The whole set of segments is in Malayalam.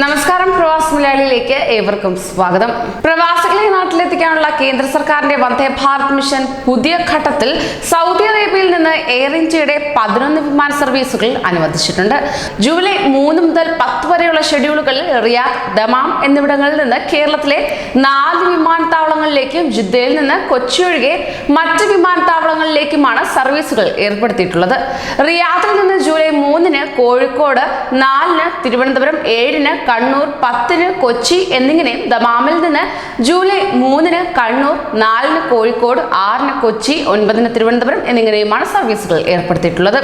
നമസ്കാരം പ്രവാസ് മലയാളിയിലേക്ക് ഏവർക്കും സ്വാഗതം. പ്രവാസികളെ നാട്ടിലെത്തിക്കാനുള്ള കേന്ദ്ര സർക്കാരിന്റെ വന്ദേ ഭാരത് മിഷൻ പുതിയ ഘട്ടത്തിൽ സൗദി അറേബ്യയിൽ നിന്ന് എയർ ഇന്ത്യയുടെ പതിനൊന്ന് വിമാന സർവീസുകൾ അനുവദിച്ചിട്ടുണ്ട്. ജൂലൈ മൂന്ന് മുതൽ പത്ത് വരെയുള്ള ഷെഡ്യൂളുകളിൽ റിയാദ് ദമാം എന്നിവിടങ്ങളിൽ നിന്ന് കേരളത്തിലെ നാല് വിമാനത്താവളങ്ങളിലേക്കും ജിദ്ദയിൽ നിന്ന് കൊച്ചി ഒഴികെ മറ്റ് വിമാനത്താവളങ്ങളിലേക്കുമാണ് സർവീസുകൾ ഏർപ്പെടുത്തിയിട്ടുള്ളത്. റിയാദിൽ നിന്ന് ജൂലൈ കോഴിക്കോട് നാലിന് തിരുവനന്തപുരം ഏഴിന് കണ്ണൂർ പത്തിന് കൊച്ചി എന്നിങ്ങനെ ദമാമിൽ നിന്ന് ജൂലൈ മൂന്നിന് കണ്ണൂർ നാലിന് കോഴിക്കോട് ആറിന് കൊച്ചി ഒൻപതിന് തിരുവനന്തപുരം എന്നിങ്ങനെയുമാണ് സർവീസുകൾ ഏർപ്പെടുത്തിയിട്ടുള്ളത്.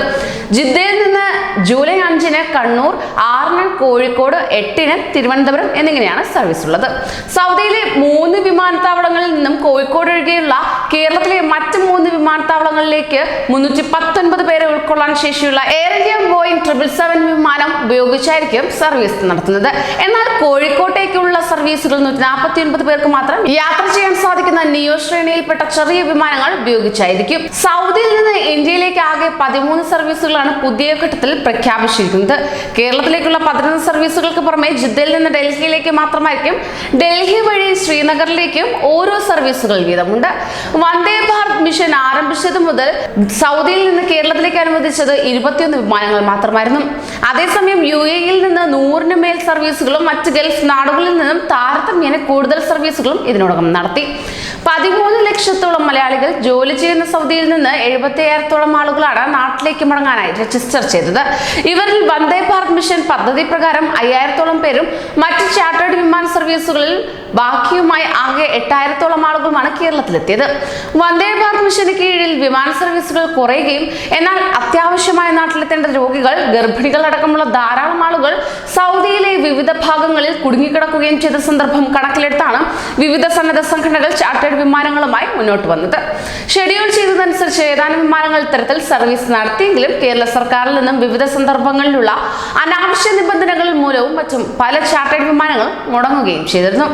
ജിദ്ദയിൽ നിന്ന് ജൂലൈ അഞ്ചിന് കണ്ണൂർ ആറിന് കോഴിക്കോട് എട്ടിന് തിരുവനന്തപുരം എന്നിങ്ങനെയാണ് സർവീസ് ഉള്ളത് സൗദിയിലെ മൂന്ന് വിമാനത്താവളങ്ങളിൽ നിന്നും കോഴിക്കോട് ഒഴികെയുള്ള കേരളത്തിലെ മറ്റ് മൂന്ന് വിമാനത്താവളങ്ങളിലേക്ക് മുന്നൂറ്റി പത്തൊൻപത് പേരെ ഉൾക്കൊള്ളാൻ ശേഷിയുള്ള Air India Boeing triple seven വിമാനം ഉപയോഗിച്ചായിരിക്കും സർവീസ് നടത്തുന്നത്. എന്നാൽ കോഴിക്കോട്ടേക്കുള്ള സർവീസുകൾ നൂറ്റി നാൽപ്പത്തി ഒൻപത് പേർക്ക് മാത്രം യാത്ര ചെയ്യാൻ സാധിക്കുന്ന നിയോ ശ്രേണിയിൽപ്പെട്ട ചെറിയ വിമാനങ്ങൾ ഉപയോഗിച്ചായിരിക്കും. സൗദിയിൽ നിന്ന് ഇന്ത്യയിലേക്ക് ആകെ പതിമൂന്ന് സർവീസുകളാണ് പുതിയ ഘട്ടത്തിൽ പ്രഖ്യാപിച്ചിരിക്കുന്നത്. കേരളത്തിലേക്കുള്ള പതിനൊന്ന് സർവീസുകൾക്ക് പുറമെ ജിദ്ദയിൽ നിന്ന് ഡൽഹിയിലേക്ക് മാത്രമായിരിക്കും. ഡൽഹി വഴി ശ്രീനഗറിലേക്കും ഓരോ സർവീസുകൾ വീതമുണ്ട്. വന്ദേ ഭാരത് മിഷൻ ആരംഭിച്ചത് മുതൽ സൗദിയിൽ നിന്ന് കേരളത്തിലേക്ക് അനുവദിച്ചത് ഇരുപത്തിയൊന്ന് വിമാനങ്ങൾ മാത്രമായിരുന്നു. അതേസമയം യു എയിൽ നിന്ന് നൂറിന് മേൽ സർവീസുകളും മറ്റ് ഗൾഫ് നാടുകളിൽ നിന്നും താരതമ്യേന കൂടുതൽ സർവീസുകളും ഇതിനോടകം നടത്തി. പതിമൂന്ന് ലക്ഷത്തോളം മലയാളികൾ ജോലി ചെയ്യുന്ന സൗദിയിൽ നിന്ന് എഴുപത്തി അയ്യായിരത്തോളം ആളുകളാണ് നാട്ടിലേക്ക് മടങ്ങാനായി രജിസ്റ്റർ ചെയ്തത്. ഇവരിൽ വന്ദേ ഭാരത് മിഷൻ പദ്ധതി പ്രകാരം അയ്യായിരത്തോളം പേരും മറ്റ് ചാർട്ടേഡ് വിമാന സർവീസുകളിൽ ബാക്കിയുമായി ആകെ എട്ടായിരത്തോളം ആളുകളുമാണ് കേരളത്തിലെത്തിയത്. വന്ദേ ഭാരത് മിഷന് കീഴിൽ വിമാന സർവീസുകൾ കുറയുകയും എന്നാൽ അത്യാവശ്യമായ നാട്ടിലെത്തേണ്ട രോഗികൾ ഗർഭിണികൾ അടക്കമുള്ള ധാരാളം ആളുകൾ സൗദിയിലെ വിവിധ ഭാഗങ്ങളിൽ കുടുങ്ങിക്കിടക്കുകയും ചെയ്ത സന്ദർഭം കണക്കിലെടുത്താണ് വിവിധ സന്നദ്ധ സംഘടനകൾ ചാർട്ടേഡ് വിമാനങ്ങളുമായി മുന്നോട്ട് വന്നത്. ഷെഡ്യൂൾ ചെയ്തതനുസരിച്ച് ഏതാനും വിമാനങ്ങൾ ഇത്തരത്തിൽ സർവീസ് നടത്തിയെങ്കിലും കേരള സർക്കാരിൽ നിന്നും വിവിധ സന്ദർഭങ്ങളിലുള്ള അനാവശ്യ നിബന്ധനകൾ മൂലവും മറ്റും പല ചാർട്ടേഡ് വിമാനങ്ങളും മുടങ്ങുകയും ചെയ്തിരുന്നു.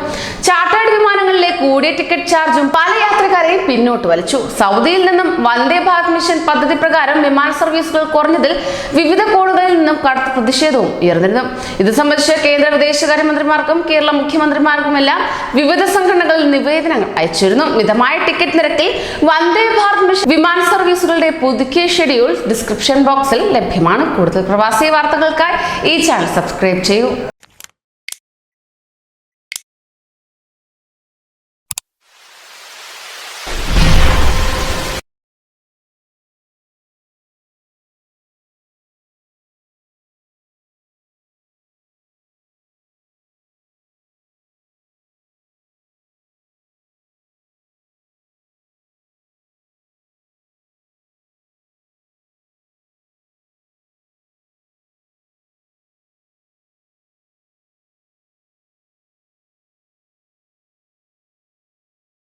വിമാനങ്ങളിലെ കൂടിയ ടിക്കറ്റ് ചാർജും പല യാത്രക്കാരെയും പിന്നോട്ട് വലിച്ചു. സൗദിയിൽ നിന്നും വന്ദേ ഭാരത് മിഷൻ പദ്ധതി പ്രകാരം വിമാന സർവീസുകൾ കുറഞ്ഞതിൽ വിവിധ കോണുകളിൽ നിന്നും കടുത്ത പ്രതിഷേധവും ഉയർന്നിരുന്നു. ഇത് സംബന്ധിച്ച് കേന്ദ്ര വിദേശകാര്യമന്ത്രിമാർക്കും കേരള മുഖ്യമന്ത്രിമാർക്കുമെല്ലാം വിവിധ സംഘടനകൾ നിവേദനങ്ങൾ അയച്ചിരുന്നു. മിതമായ ടിക്കറ്റ് നിരക്കിൽ വന്ദേ ഭാരത് മിഷൻ വിമാന സർവീസുകളുടെ പുതുക്കിയ ഷെഡ്യൂൾ ഡിസ്ക്രിപ്ഷൻ ബോക്സിൽ ലഭ്യമാണ്. കൂടുതൽ പ്രവാസി വാർത്തകൾക്കായി ഈ ചാനൽ സബ്സ്ക്രൈബ് ചെയ്യൂ.